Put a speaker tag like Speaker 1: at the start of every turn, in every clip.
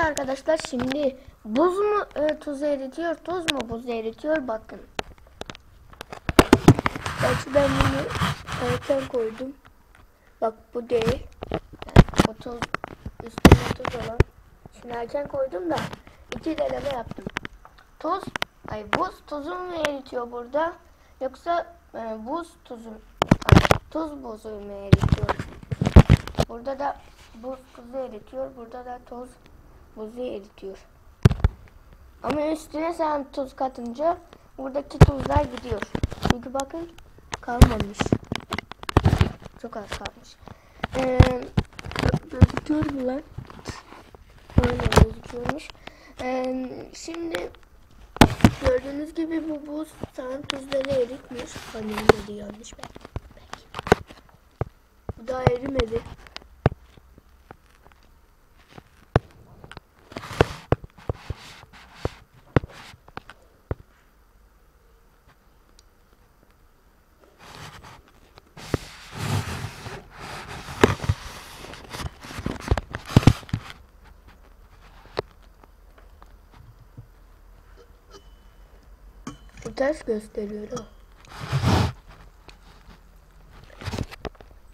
Speaker 1: arkadaşlar şimdi buz mu e, tuzu eritiyor, tuz mu buzu eritiyor bakın. Gerçi ben bunu erken koydum. Bak bu değil. Yani tuz üstüne tuz olan. Şimdi erken koydum da iki deneme yaptım. Tuz, ay buz tuzu mu eritiyor burada yoksa e, buz tuzu, ay, tuz buzu mu eritiyor? Burada da buz tuzu eritiyor, burada da toz buzu eritiyor. Ama üstüne sen tuz katınca buradaki tuzlar gidiyor. Çünkü bakın kalmamış. Çok az kalmış. Ee, gözüküyor lan? Öyle gözüküyormuş. Ee, şimdi gördüğünüz gibi bu buz sen tuzları eritmiş. Annem dedi yanlış belki. belki. Bu daha erimedi. Bu ters gösteriyor ha.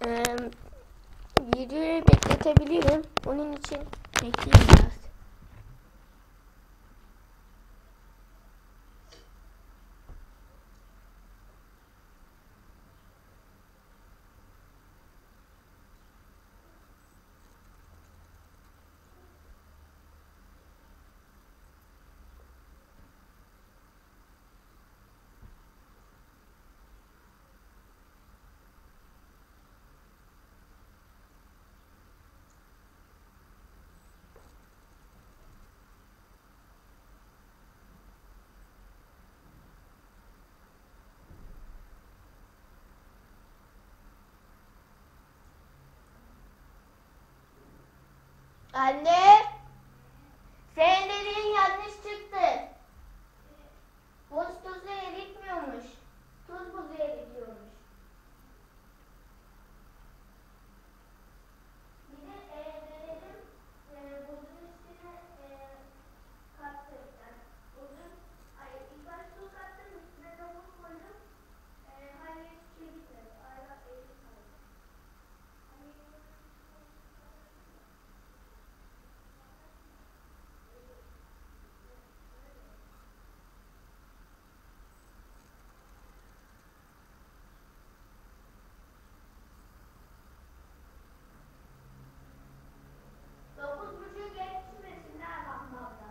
Speaker 1: Ee, videoyu bekletebilirim. Onun için bekleyeyim biraz. Anne! Senin dediğin yanlış çıktı. Buz tuzu eritmiyormuş. Tuz buzu eritiyormuş. Bir de e, denedim. E, buzun üstüne e, kattım. Yani buzun, ay ilk başta tuz kattım, üstüne de buz koydum. E, hani hiç şey gitmedi. Hala eritmedi. Hani Dokuz buçuk geçmesin ha bakmamda.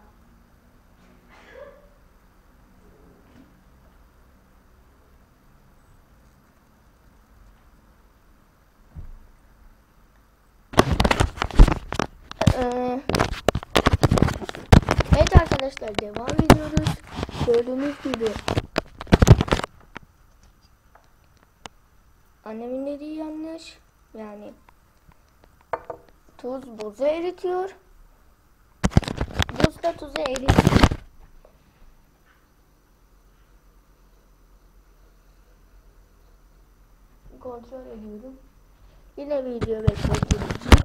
Speaker 1: Ee, evet arkadaşlar devam ediyoruz. Gördüğünüz gibi annemin dediği yanlış. Yani tuz buzu eritiyor. Buz da tuzu eritiyor. Kontrol ediyorum. Yine video bekletiyorum.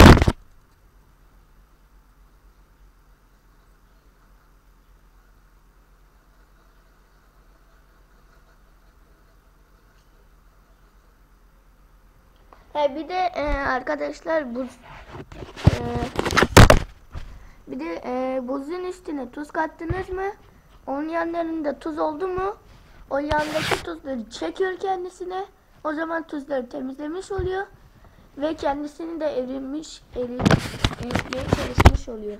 Speaker 1: He bir de e, arkadaşlar buz e, bir de e, buzun üstüne tuz kattınız mı? Onun yanlarında tuz oldu mu? O yandaki tuzları çekiyor kendisine. O zaman tuzları temizlemiş oluyor ve kendisini de erimiş, eri, eritmeye çalışmış oluyor.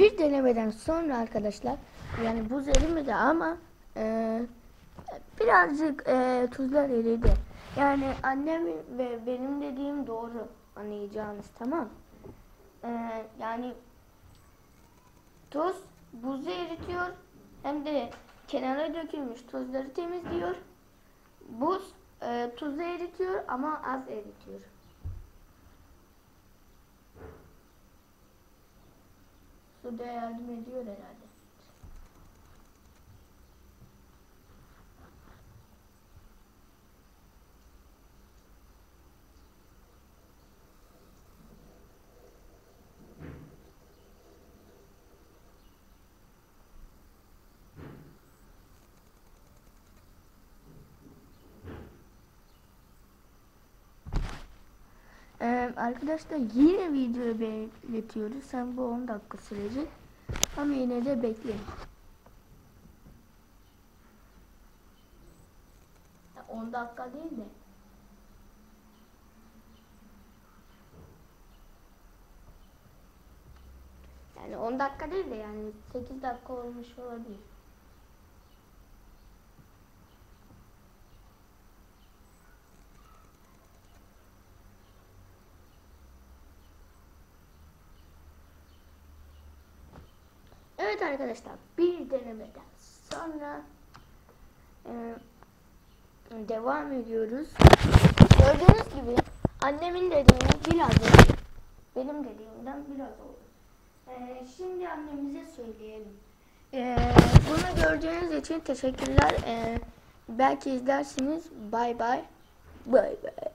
Speaker 1: Bir denemeden sonra arkadaşlar yani buz erimedi ama e, birazcık e, tuzlar eridi. Yani annem ve benim dediğim doğru anlayacağınız tamam. E, yani tuz buzu eritiyor hem de kenara dökülmüş tuzları temizliyor. Buz e, tuzu eritiyor ama az eritiyor. तो दयाल मेरी और राजा arkadaşlar yine videoyu bekletiyoruz. Sen bu 10 dakika sürecek. Ama yine de bekleyin. Ya 10 dakika değil de. Yani 10 dakika değil de yani 8 dakika olmuş olabilir. Evet arkadaşlar bir denemeden sonra e, devam ediyoruz. Gördüğünüz gibi annemin dediğini biraz oldu. Benim dediğimden biraz oldu. E, şimdi annemize söyleyelim. E, bunu gördüğünüz için teşekkürler. E, belki izlersiniz. Bay bay. Bay bay.